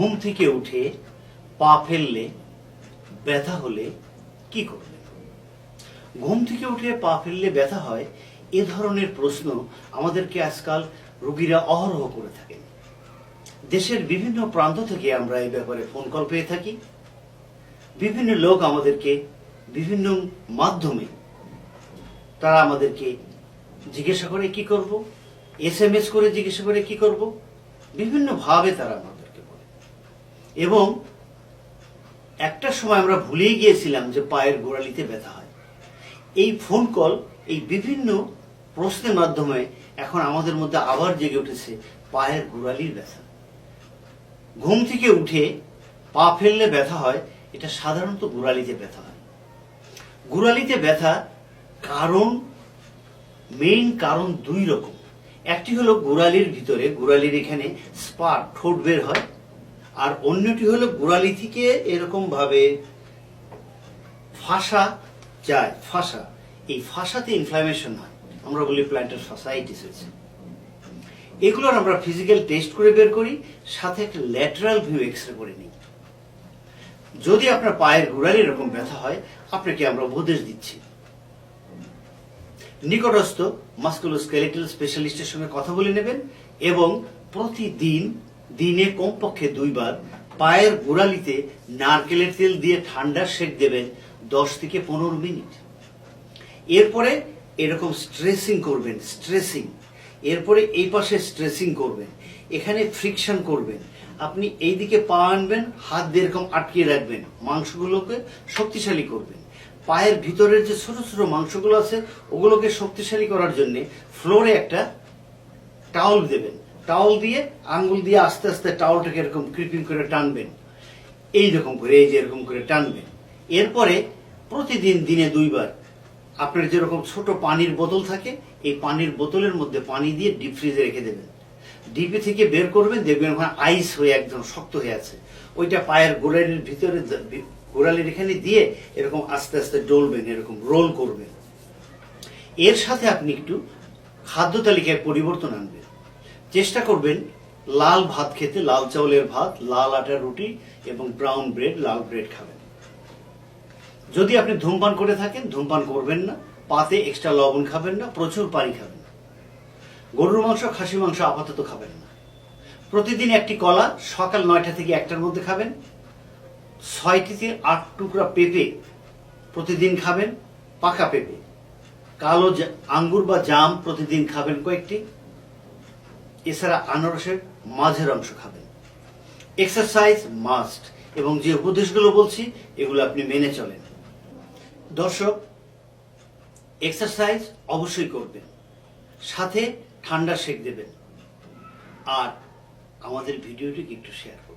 ঘুম থেকে উঠে পা ফেললে ব্যথা হলে কি করবে? ঘুম থেকে উঠে পা ফেললে ব্যথা হয়, এ ধরনের প্রশ্ন আমাদেরকে আজকাল রোগীরা অহরহ করে থাকেন। দেশের বিভিন্ন প্রান্ত থেকে আমরা এই ব্যাপারে ফোন কল পেয়ে থাকি। বিভিন্ন লোক আমাদেরকে বিভিন্ন মাধ্যমে তারা আমাদেরকে জিজ্ঞাসা করে, কি করব? এস এম এস করে জিজ্ঞাসা করে, কি করব? বিভিন্ন ভাবে তারা আমাদেরকে বলে এবং একটা সময় আমরা ভুলেই গিয়েছিলাম যে পায়ের গোড়ালিতে ব্যথা হয়। এই ফোন কল এই বিভিন্ন প্রশ্নের মাধ্যমে এখন আমাদের মধ্যে আবার জেগে উঠেছে পায়ের গোড়ালির ব্যথা। ঘুম থেকে উঠে পা ফেললে ব্যথা হয়, এটা সাধারণত গোড়ালিতে ব্যথা হয়। গোড়ালিতে ব্যথা কারণ মেইন কারণ দুই রকম। একটি হলো গোড়ালির ভিতরে, গোড়ালির এখানে স্পার ঠোঁট বের হয় আর অন্যটি হলো গোড়ালি থেকে এরকম ভাবে ফাঁসা যায়, ফাঁসা। এই ফাঁসাতে ইনফ্লামেশন হয়। আমরা বলি প্ল্যান্টার ফাসাইটিস হয়েছে। এগুলোর আমরা ফিজিক্যাল টেস্ট করে বের করি, সাথে একটা ল্যাটারাল ভিউ এক্স রে করে নিই। যদি আপনার পায়ের গোড়ালি এরকম ব্যথা হয়, আপনাকে আমরা উপদেশ দিচ্ছি। নিকটস্থ মাস্কুলোস্কেলেটাল স্পেশালিস্টের সঙ্গে কথা বলে নেবেন এবং প্রতিদিন দিনে কমপক্ষে দুইবার পায়ের গোড়ালিতে নারকেলের তেল দিয়ে ঠান্ডা সেক দেবেন দশ থেকে পনেরো মিনিট। এরপরে এরকম স্ট্রেসিং করবেন, স্ট্রেসিং। এরপরে এই পাশে স্ট্রেসিং করবেন, এখানে ফ্রিকশন করবেন। আপনি এইদিকে পা আনবেন, হাত দিয়ে এরকম আটকিয়ে রাখবেন, মাংসগুলোকে শক্তিশালী করবেন। পায়ের ভিতরের যে ছোট ছোট মাংসগুলো আছে, ওগুলোকে শক্তিশালী করার জন্য ফ্লোরে একটা টাওয়াল দেবেন। টাওয়াল দিয়ে, আঙ্গুল দিয়ে আস্তে আস্তে টাওয়ালটাকে এরকম ক্রিপিং করে টানবেন। এই রকম করে, এই যে এরকম করে টানবেন। এরপরে প্রতিদিন দিনে দুইবার আপনার যেরকম ছোট পানির বোতল থাকে, এই পানির বোতলের মধ্যে পানি দিয়ে ডিপ ফ্রিজে রেখে দেবেন। ডিপে থেকে বের করবেন, দেখবেন ওখানে আইস হয়ে একদম শক্ত হয়ে আছে। ওইটা পায়ের গোড়ালির ভিতরে গোড়ালির এখানে দিয়ে এরকম আস্তে আস্তে ডলবেন, এরকম রোল করবেন। এর সাথে আপনি একটু খাদ্য তালিকায় পরিবর্তন আনবেন। চেষ্টা করবেন লাল ভাত খেতে, লাল চাউলের ভাত, লাল আটার রুটি এবং ব্রাউন ব্রেড লাল ব্রেড খাবেন। যদি আপনি ধূমপান করে থাকেন, ধূমপান করবেন না, পাতে এক্সট্রা লবণ খাবেন না, প্রচুর পানি খাবেন না। গরুর মাংস খাসি মাংস আপাতত খাবেন না। প্রতিদিন একটি কলা সকাল নয়টা থেকে একটার মধ্যে খাবেন। ছয়টিতে আট টুকরা পেঁপে প্রতিদিন খাবেন, পাকা পেঁপে। কালো আঙ্গুর বা জাম প্রতিদিন খাবেন কয়েকটি। এছাড়া আনারসের মাঝের অংশ খাবেন। এক্সারসাইজ মাস্ট এবং যে উপদেশগুলো বলছি, এগুলো আপনি মেনে চলেন। দর্শক এক্সারসাইজ অবশ্যই করবেন। সাথে ঠান্ডা সেক দেবেন। আর আমাদের ভিডিওটিকে একটু শেয়ার